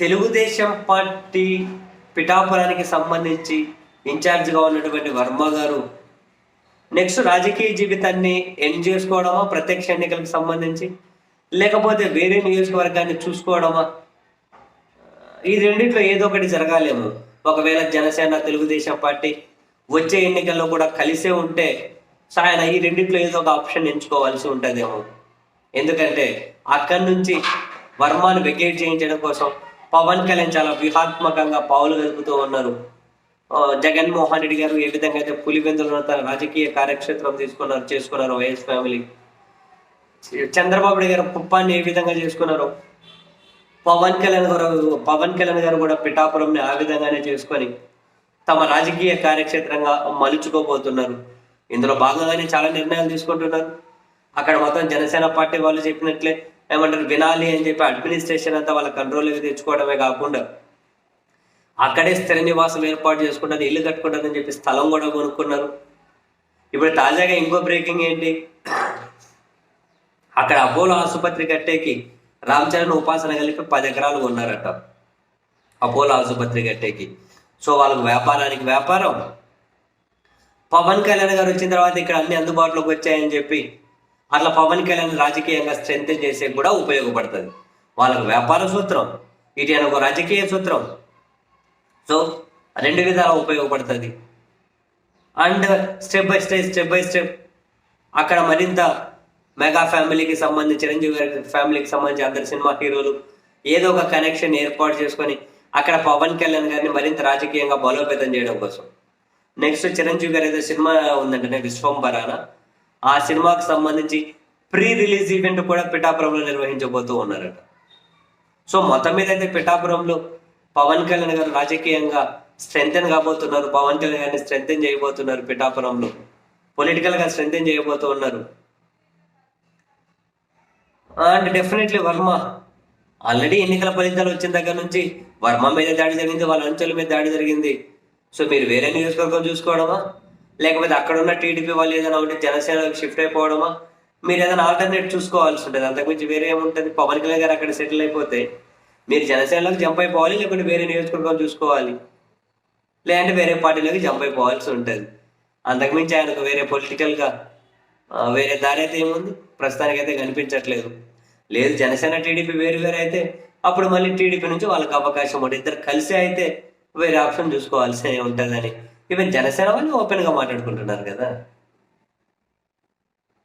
Telugu Desam party పిఠాపురానికి సంబంధించి ఇన్ఛార్జ్గా ఉన్నటువంటి వర్మ గారు నెక్స్ట్ రాజకీయ జీవితాన్ని ఎండ్ చేసుకోవడమా ప్రత్యక్ష ఎన్నికలకు సంబంధించి లేకపోతే వేరే నియోజకవర్గాన్ని చూసుకోవడమా? ఈ రెండిట్లో ఏదో ఒకటి జరగాలేమో. ఒకవేళ జనసేన తెలుగుదేశం పార్టీ వచ్చే ఎన్నికల్లో కూడా కలిసే ఉంటే సో ఆయన ఈ రెండిట్లో ఏదో ఒక ఆప్షన్ ఎంచుకోవాల్సి ఉంటుందేమో. ఎందుకంటే అక్కడి నుంచి వర్మాను వెకేట్ చేయించడం కోసం పవన్ కళ్యాణ్ చాలా వ్యూహాత్మకంగా పావులు కలుపుతూ ఉన్నారు. జగన్మోహన్ రెడ్డి గారు ఏ విధంగా అయితే పులివెందులను తన రాజకీయ కార్యక్షేత్రం తీసుకున్నారు చేసుకున్నారు వైఎస్ ఫ్యామిలీ? చంద్రబాబు నాయుడు గారు పుప్పాన్ని ఏ విధంగా చేసుకున్నారు? పవన్ కళ్యాణ్ గారు పవన్ కళ్యాణ్ గారు కూడా పిఠాపురంని ఆ విధంగానే చేసుకొని తమ రాజకీయ కార్యక్షేత్రంగా మలుచుకోబోతున్నారు. ఇందులో భాగంగానే చాలా నిర్ణయాలు తీసుకుంటున్నారు. అక్కడ మొత్తం జనసేన పార్టీ వాళ్ళు చెప్పినట్లే ఏమంటారు వినాలి అని చెప్పి అడ్మినిస్ట్రేషన్ అంతా వాళ్ళ కంట్రోల్లోకి తెచ్చుకోవడమే కాకుండా అక్కడే స్థిర నివాసం ఏర్పాటు చేసుకుంటారు ఇల్లు కట్టుకుంటారని చెప్పి స్థలం కూడా కొనుక్కున్నారు. ఇప్పుడు తాజాగా ఇంకో బ్రేకింగ్ ఏంటి? అక్కడ అపోలో ఆసుపత్రి కట్టేకి రామ్ చరణ్ ఉపాసన కలిపి పది ఎకరాలు కొన్నారట. అపోలో ఆసుపత్రి కట్టేకి. సో వాళ్ళకు వ్యాపారానికి వ్యాపారం. పవన్ కళ్యాణ్ గారు వచ్చిన తర్వాత ఇక్కడ అన్ని అందుబాటులోకి వచ్చాయని చెప్పి అట్లా పవన్ కళ్యాణ్ రాజకీయంగా స్ట్రెంగ్ చేసే కూడా ఉపయోగపడుతుంది. వాళ్ళకు వ్యాపార సూత్రం ఇటు ఒక రాజకీయ సూత్రం. సో రెండు విధాలా ఉపయోగపడుతుంది. And step by step step by step. అక్కడ మరింత మెగా ఫ్యామిలీకి సంబంధించి చిరంజీవి గారి ఫ్యామిలీకి సంబంధించి అందరు సినిమా హీరోలు ఏదో ఒక కనెక్షన్ ఏర్పాటు చేసుకొని అక్కడ పవన్ కళ్యాణ్ గారిని మరింత రాజకీయంగా బలోపేతం చేయడం కోసం. నెక్స్ట్ చిరంజీవి గారు ఏదో సినిమా ఉందంటే విశ్వంబరాన ఆ సినిమాకి సంబంధించి ప్రీ రిలీజ్ ఈవెంట్ కూడా పిఠాపురంలో నిర్వహించబోతూ ఉన్నారట. సో మొత్తం మీద అయితే పిఠాపురంలో పవన్ కళ్యాణ్ గారు రాజకీయంగా స్ట్రెంగ్తెన్ కాబోతున్నారు. పవన్ కళ్యాణ్ గారిని స్ట్రెంగ్తెన్ చేయబోతున్నారు పిఠాపురంలో. పొలిటికల్గా స్ట్రెంగ్తెన్ చేయబోతూ ఉన్నారు. అండ్ డెఫినెట్లీ వర్మ ఆల్రెడీ ఎన్నికల ఫలితాలు వచ్చిన దగ్గర నుంచి వర్మ మీద దాడి జరిగింది వాళ్ళ అంచెల మీద దాడి జరిగింది. సో మీరు వేరే నియోజకవర్గం చూసుకోవడమా? లేకపోతే అక్కడ ఉన్న టీడీపీ వాళ్ళు ఏదైనా ఉంటే జనసేనకు షిఫ్ట్ అయిపోవడమా? మీరు ఏదైనా ఆల్టర్నేట్ చూసుకోవాల్సి ఉంటుంది. అంతకుమించి వేరే ఏముంటుంది? పవన్ కళ్యాణ్ గారు అక్కడ సెటిల్ అయిపోతే మీరు జనసేనలోకి జంప్ అయిపోవాలి లేకుంటే వేరే నియోజకవర్గం చూసుకోవాలి? లేదంటే వేరే పార్టీలోకి జంప్ అయిపోవాల్సి ఉంటుంది. అంతకుమించి ఆయనకు వేరే పొలిటికల్గా వేరే దారి అయితే ఏముంది? ప్రస్తుతానికి అయితే కనిపించట్లేదు. లేదు జనసేన టీడీపీ వేరు వేరు అయితే అప్పుడు మళ్ళీ టీడీపీ నుంచి వాళ్ళకి అవకాశం ఉంటుంది ఇద్దరు కలిసి అయితే వేరే ఆప్షన్ చూసుకోవాల్సి ఉంటుందని ఈవెన్ జనసేన వాళ్ళు ఓపెన్గా మాట్లాడుకుంటున్నారు కదా